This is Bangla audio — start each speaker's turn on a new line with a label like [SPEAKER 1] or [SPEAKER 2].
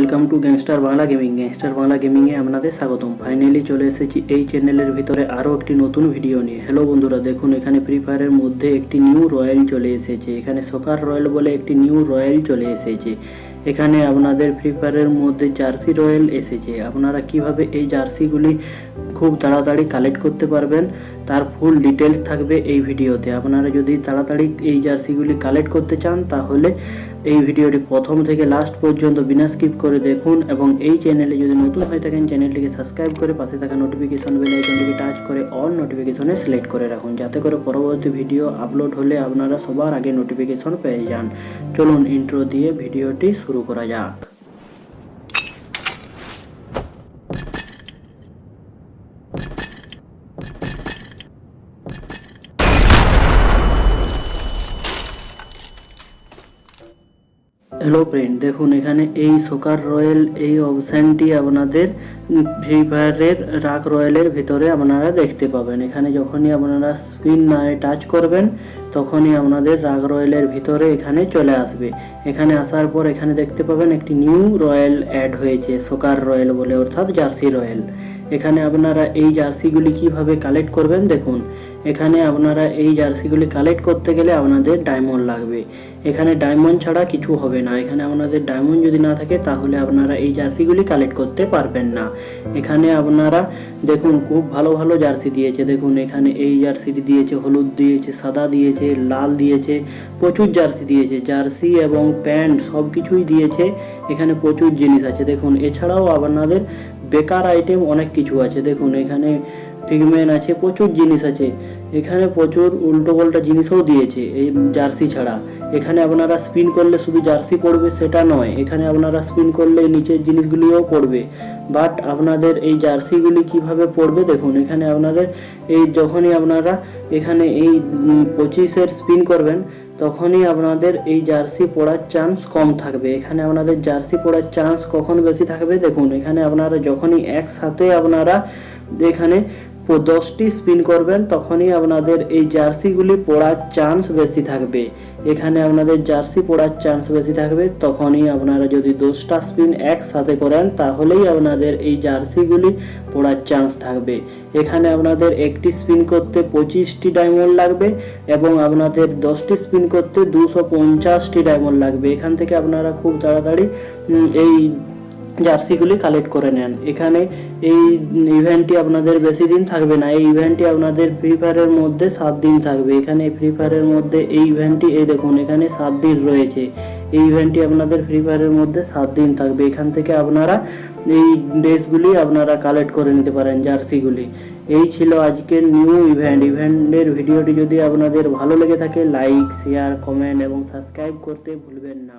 [SPEAKER 1] Welcome to gangster Bangla gaming gangster Bangla গেমিংয়ে আপনাদের স্বাগতম। ফাইনালি চলে এসেছি এই চ্যানেলের ভিতরে আরও একটি নতুন ভিডিও নিয়ে। হ্যালো বন্ধুরা, দেখুন, এখানে ফ্রি ফায়ারের মধ্যে একটি নিউ রয়্যাল চলে এসেছে। এখানে সকার রয়্যাল বলে একটি নিউ রয়্যাল চলে এসেছে। এখানে আপনাদের ফ্রি ফায়ারের মধ্যে জার্সি রয়্যাল এসেছে। আপনারা কীভাবে এই জার্সিগুলি খুব তাড়াতাড়ি কালেক্ট করতে পারবেন। তার ফুল ডিটেলস থাকবে এই ভিডিওতে। আপনারা যদি তাড়াতাড়ি এই জার্সিগুলি কালেক্ট করতে চান, তাহলে এই ভিডিওটি প্রথম থেকে লাস্ট পর্যন্ত বিনা স্কিপ করে দেখুন এবং এই চ্যানেলে যদি নতুন হয়ে থাকেন চ্যানেলটিকে সাবস্ক্রাইব করে পাশে থাকা নোটিফিকেশন বেল আইকনটিকে টাচ করে অল নোটিফিকেশনে সিলেক্ট করে রাখুন। যাতে করে পরবর্তী ভিডিও আপলোড হলে আপনারা সবার আগে নোটিফিকেশন পেয়ে যান। চলুন ইন্ট্রো দিয়ে ভিডিওটি শুরু করা যাক। হ্যালো ফ্রেন্ড দেখুন, এখানে এই সোকার রয়্যাল এই অপশানটি আপনাদের ফ্রি ফায়ারের রাক রয়্যালের ভিতরে আপনারা দেখতে পাবেন। এখানে যখনই আপনারা স্পিন নায়ে টাচ করবেন, তখনই আপনাদের রাগ রয়্যালের ভিতরে এখানে চলে আসবে। এখানে আসার পর এখানে দেখতে পাবেন একটি নিউ রয়্যাল অ্যাড হয়েছে সোকার রয়্যাল বলে, অর্থাৎ জার্সি রয়্যাল এখানে আপনারা এই জার্সিগুলি কীভাবে কালেক্ট করবেন, দেখুন। এখানে আপনারা এই জার্সিগুলি কালেক্ট করতে গেলে আপনাদের ডায়মন্ড লাগবে। এখানে ডায়মন্ড ছাড়া কিছু হবে না। এখানে আপনাদের ডায়মন্ড যদি না থাকে, তাহলে আপনারা এই জার্সিগুলি কালেক্ট করতে পারবেন না। এখানে আপনারা দেখুন, খুব ভালো ভালো জার্সি দিয়েছে। দেখুন, এখানে এই জার্সিটি দিয়েছে, হলুদ দিয়েছে, সাদা দিয়েছে, লাল দিয়েছে, প্রচুর জার্সি দিয়েছে। জার্সি এবং প্যান্ট সব কিছুই দিয়েছে। এখানে প্রচুর জিনিস আছে। দেখুন, এছাড়াও আপনাদের বেকার আইটেম অনেক কিছু আছে। দেখুন, এখানে পিগমেন আছে, প্রচুর জিনিস আছে। এখানে প্রচুর উল্টো পাল্টা জিনিসও দিয়েছে, এই জার্সি ছাড়া। এখানে আপনারা স্পিন করলে শুধু জার্সি পড়বে সেটা নয়, এখানে আপনারা স্পিন করলে নিচের জিনিসগুলিও পড়বে বাট আপনাদের এই জার্সিগুলি কীভাবে পড়বে দেখুন, এখানে আপনাদের এই যখনই আপনারা এখানে এই পঁচিশের স্পিন করবেন, তখনই আপনাদের এই জার্সি পড়ার চান্স কম থাকবে। এখানে আপনাদের জার্সি পড়ার চান্স কখন বেশি থাকবে দেখুন, এখানে আপনারা যখনই একসাথে আপনারা এখানে প- দশটি স্পিন করবেন, তখনই আপনাদের এই জার্সিগুলি পড়ার চান্স বেশি থাকবে। এখানে আপনাদের জার্সি পড়ার চান্স বেশি থাকবে, তখনই আপনারা যদি দশটা স্পিন একসাথে করেন, তাহলেই আপনাদের এই জার্সিগুলি পড়ার চান্স থাকবে। এখানে আপনাদের একটি স্পিন করতে পঁচিশটি ডায়মন্ড লাগবে এবং আপনাদের দশটি স্পিন করতে দুশো পঞ্চাশটি ডায়মন্ড লাগবে। এখান থেকে আপনারা খুব তাড়াতাড়ি এই জার্সিগুলি কালেক্ট করে নেন। এখানে এই ইভেন্টটি আপনাদের বেশি দিন থাকবে না। এই ইভেন্টটি আপনাদের ফ্রি ফায়ারের মধ্যে সাত দিন থাকবে। এখানে ফ্রি ফায়ারের মধ্যে এই ইভেন্টটি এই দেখুন, এখানে সাত দিন রয়েছে। এই ইভেন্টটি আপনাদের ফ্রি ফায়ারের মধ্যে সাত দিন থাকবে। এখান থেকে আপনারা এই ড্রেসগুলি আপনারা কালেক্ট করে নিতে পারেন, জার্সিগুলি। এই ছিল আজকের নিউ ইভেন্ট ইভেন্টের ভিডিওটি যদি আপনাদের ভালো লেগে থাকে লাইক শেয়ার কমেন্ট এবং সাবস্ক্রাইব করতে ভুলবেন না।